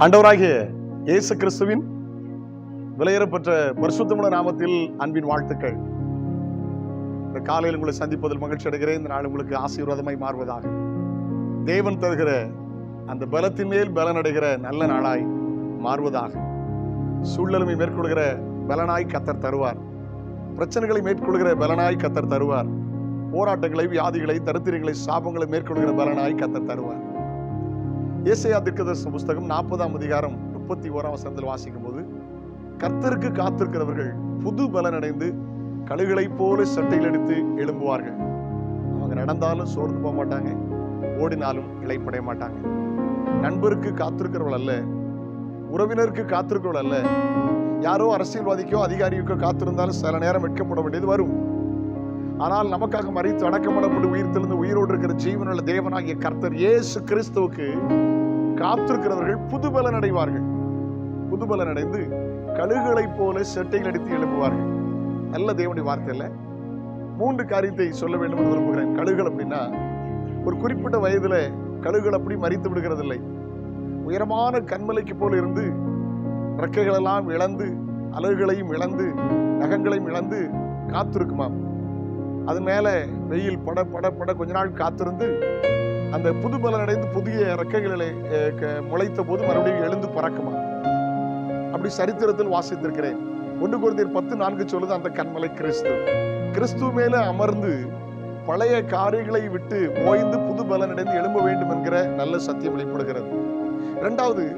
ஆண்டவராகிய இயேசு கிறிஸ்துவின் விலையேறப்பெற்ற பரிசுத்தமுள்ள நாமத்தில் அன்பின் வாழ்த்துக்கள். இந்த காலையில் உங்களை சந்திப்பதில் மகிழ்ச்சி அடைகிறேன். இந்த நாள் உங்களுக்கு ஆசீர்வாதமாய் மாறுவதாக. தேவன் தருகிற அந்த பலத்தின் மேல் பலன் அடைகிற நல்ல நாளாய் மாறுவதாக. சூழ்நிலைமை மேற்கொள்கிற பலனாய் கத்தர் தருவார். பிரச்சனைகளை மேற்கொள்கிற பலனாய் கத்தர் தருவார். போராட்டங்களை வியாதிகளை தரித்திரங்களை சாபங்களை மேற்கொள்கிற பலனாய் கத்தர் தருவார். ஏசையா திருக்கதர்சன புஸ்தகம் நாற்பதாம் அதிகாரம் முப்பத்தி ஓராம் வசனத்தில் வாசிக்கும் போது கர்த்தருக்கு காத்திருக்கிறவர்கள் புது பலனடைந்து கழுகளைப் போல சட்டையில் எடுத்து எழும்புவார்கள். அவங்க நடந்தாலும் சோர்ந்து போக மாட்டாங்க ஓடினாலும் இளைப்படைய மாட்டாங்க. நண்பருக்கு காத்திருக்கிறவள் அல்ல உறவினருக்கு காத்திருக்கிறவள் அல்ல. யாரோ அரசியல்வாதிக்கோ அதிகாரிக்கோ காத்திருந்தாலும் சில நேரம் வெட்கப்பட வேண்டியது வரும். ஆனால் நமக்காக மறித்து அடக்கப்படப்பட்டு உயிர் தெளிந்து உயிரோடு இருக்கிற ஜீவனுள்ள தேவனாகிய கர்த்தர் இயேசு கிறிஸ்துவுக்கு காத்திருக்கிறவர்கள் புதுபலன் அடைவார்கள் புதுபலன் அடைந்து கழுகுகளைப் போல செட்டைகள் அடித்து எழுப்புவார்கள். நல்ல தேவனுடைய வார்த்தை மூன்று காரியத்தை சொல்ல வேண்டும் என்று விரும்புகிறேன். கழுகுகள் அப்படின்னா ஒரு குறிப்பிட்ட வயதுல கழுகுகள் அப்படி மறித்து விடுகிறதில்லை. உயரமான கண்மலைக்கு போல இருந்து ரெக்கைகளெல்லாம் இழந்து அலகுகளையும் இழந்து நகங்களையும் இழந்து காத்திருக்குமாம். அது மேல வெயில் பட பட பட கொஞ்ச நாள் காத்திருந்து அந்த புது பலன் அடைந்து புதிய ரெக்கைகளை க- முளைத்த போது மறுபடியும் எழுந்து பறக்குமா? அப்படி சரித்திரத்தில் வாசித்திருக்கிறேன். ஒன்று குருந்தியர் பத்து நான்கு சொல்லுது அந்த கண்மலை கிறிஸ்து. கிறிஸ்து மேல அமர்ந்து பழைய காரியங்களை விட்டு ஓய்ந்து புது பலன் அடைந்து எழும்ப வேண்டும் என்கிற நல்ல சத்தியம் வெளிப்படுகிறது. இரண்டாவது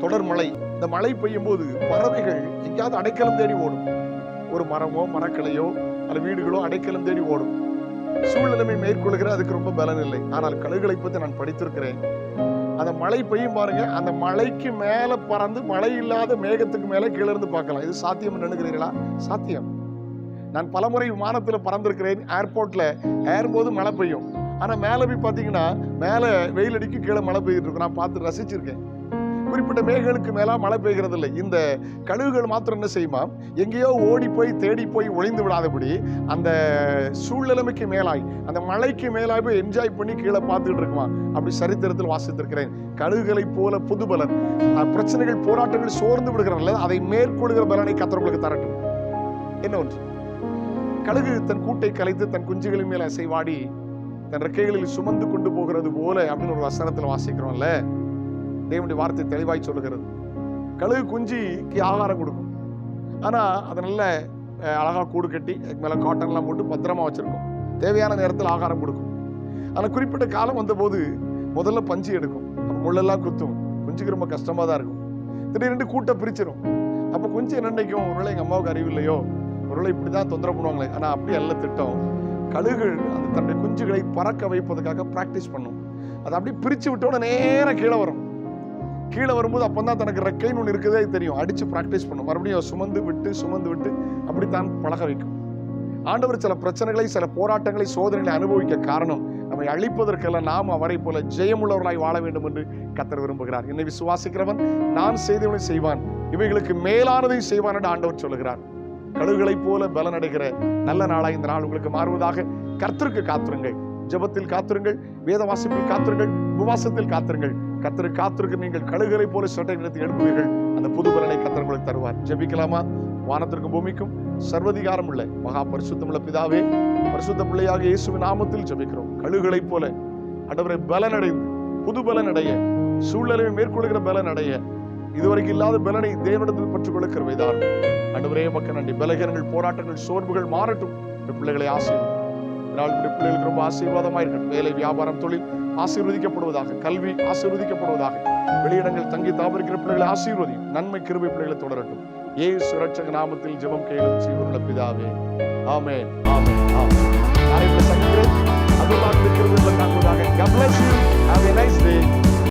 தொடர் மழை. இந்த மழை பெய்யும் போது பறவைகள் எங்கேயாவது அடைக்கலம் தேடி ஓடும். ஒரு மரமோ மரக்கிளையோ அல்ல வீடுகளோ அடைக்கலம் தேடி ஓடும். சூழ்நிலைமை மேற்கொள்கிற அதுக்கு ரொம்ப பலன் இல்லை ஆனால் கழுகுகளை பத்தி நான் படித்திருக்கிறேன். அந்த மழை பெய்யும் பாருங்க அந்த மலைக்கு மேல பறந்து மழை இல்லாத மேகத்துக்கு மேல கீழ இருந்து பார்க்கலாம். இது சாத்தியம் நினைக்கிறீங்களா சாத்தியம். நான் பலமுறை விமானத்துல பறந்திருக்கிறேன் ஏர்போர்ட்ல ஏறும்போது மழை பெய்யும். ஆனா மேல போய் பாத்தீங்கன்னா மேல வெயில் அடிக்கு கீழே மழை பெய்யிட்டு இருக்கும் நான் பார்த்து ரசிச்சிருக்கேன். குறிப்பிட்ட மேகங்களுக்கு மேலாக மழை பெய்கிறது இல்லை இந்த கழுகுகள் மாத்திரம் என்ன செய்யுமா? எங்கேயோ ஓடி போய் தேடி போய் ஒளிந்து விடாதபடி அந்த சூழ்நிலைமைக்கு மேலாய் அந்த மலைக்கு மேலாய் போய் என்ஜாய் பண்ணி கீழே பார்த்துக்கிட்டு இருக்குமா? அப்படி சரித்திரத்தில் வாசித்திருக்கிறேன். கழுகுகளைப் போல புது பலன் பிரச்சனைகள் போராட்டங்கள் சோர்ந்து விடுகிறல்ல அதை மேற்கொள்கிற பலனை கத்தவங்களுக்கு தரட்டும். என்ன ஒன்று? கழுகு தன் கூட்டை கலைத்து தன் குஞ்சுகளின் மேல் அசைவாடி தன் ரெக்கைகளில் சுமந்து கொண்டு போகிறது போல அப்படின்னு ஒரு வசனத்தில் வாசிக்கிறோம்ல. தேவனுடைய வார்த்தை தெளிவாய் சொல்லுகிறது. கழுகு குஞ்சிக்கு ஆகாரம் கொடுக்கும். ஆனால் அதை நல்ல அழகாக கூடு கட்டி அதுக்கு மேலே காட்டன்லாம் போட்டு பத்திரமா வச்சுருக்கும். தேவையான நேரத்தில் ஆகாரம் கொடுக்கும். ஆனால் குறிப்பிட்ட காலம் வந்தபோது முதல்ல பஞ்சு எடுக்கும். முள்ளெல்லாம் குத்தும். குஞ்சுக்கு ரொம்ப கஷ்டமாக தான் இருக்கும். திடீர்னு கூட்டை பிரிச்சிடும் அப்போ குஞ்சு என்ன நினைக்கும்? ஒருவேளை எங்கள் அம்மாவுக்கு அறிவு இல்லையோ ஒருவேளை இப்படிதான் தொந்தரவு பண்ணுவாங்களே. ஆனால் அப்படி அல்ல திட்டம். கழுகுகள் அந்த தன்னுடைய குஞ்சுகளை பறக்க வைப்பதற்காக ப்ராக்டிஸ் பண்ணும். அதை அப்படியே பிரித்து விட்டோட நேராக கீழே வரும். கீழே வரும்போது அப்பதான் தனக்கு ரெக்கைன்னு ஒன்று இருக்குதே தெரியும். அடிச்சு பிராக்டிஸ் பண்ணும். மறுபடியும் சுமந்து விட்டு சுமந்து விட்டு அப்படித்தான் பழக வைக்கும். ஆண்டவர் சில பிரச்சனைகளை சில போராட்டங்களை சோதனைகளை அனுபவிக்க காரணம் நம்மை அழிப்பதற்கெல்லாம் நாம் அவரை போல ஜெயமுள்ளவர்களாய் வாழ வேண்டும் என்று கத்தர் விரும்புகிறார். என்னை விசுவாசிக்கிறவன் நான் செய்தவனை செய்வான். இவைகளுக்கு மேலானதையும் செய்வான் என்று ஆண்டவர் சொல்லுகிறார். கழுகுகளைப் போல பலன் அடைகிற நல்ல நாளாக இந்த நாள் உங்களுக்கு மாறுவதாக கர்த்தருக்கு காத்திருங்கள். ஜெபத்தில் காத்திருங்கள் வேத வாசிப்பில் காத்திருங்கள் உபவாசத்தில் காத்திருங்கள். கத்தரை காத்திருக்க நீங்கள் கழுகரை போல சட்டை நிறுத்தி எழுப்புவீர்கள் அந்த புது பலனை கர்த்தர் உங்களுக்கு தருவார். ஜெபிக்கலாமா? வானத்திற்கும் பூமிக்கும் சர்வதிகாரம் உள்ள மகா பரிசுத்தமுள்ள பிதாவே பரிசுத்த பிள்ளையாக இயேசுவின் நாமத்தில் ஜெபிக்கிறோம். கழுகளைப் போல அடவரை பலனடைந்து புது பலன் அடைய சூழ்நிலையை மேற்கொள்கிற பலன் அடைய இதுவரைக்கும் இல்லாத பலனை தேவனிடத்தில் பெற்றுக்கொள்ள கிருபைதான் ஆண்டவரே மக்கள் நன்றி. பலகீனங்கள் போராட்டங்கள் சோர்வுகள் மாறட்டும். பிள்ளைகளை ஆசீர்வதியும் இதனால் பிள்ளைகளுக்கு ரொம்ப ஆசீர்வாதமாக இருக்கட்டும் வேலை வியாபாரம் தொழில் ஆசீர்வதிக்கப்படுவதாக கல்வி ஆசீர்வதிக்கப்படுவதாக. வெளியிடங்கள் தங்கி தாபரிக்கிற பிள்ளைகளை ஆசீர்வதியும். நன்மை கிருபை பிள்ளைகளை தொடரட்டும். ஏசு சுரட்சக நாமத்தில் ஜெபம் கேளும் ஜீவனுள்ள பிதாவே. ஆமே ஆமே ஆமே நான் இப்படி சந்திக்கிறேன் அதுதான் இருக்கிறது காண்பதாக God bless you. Have a.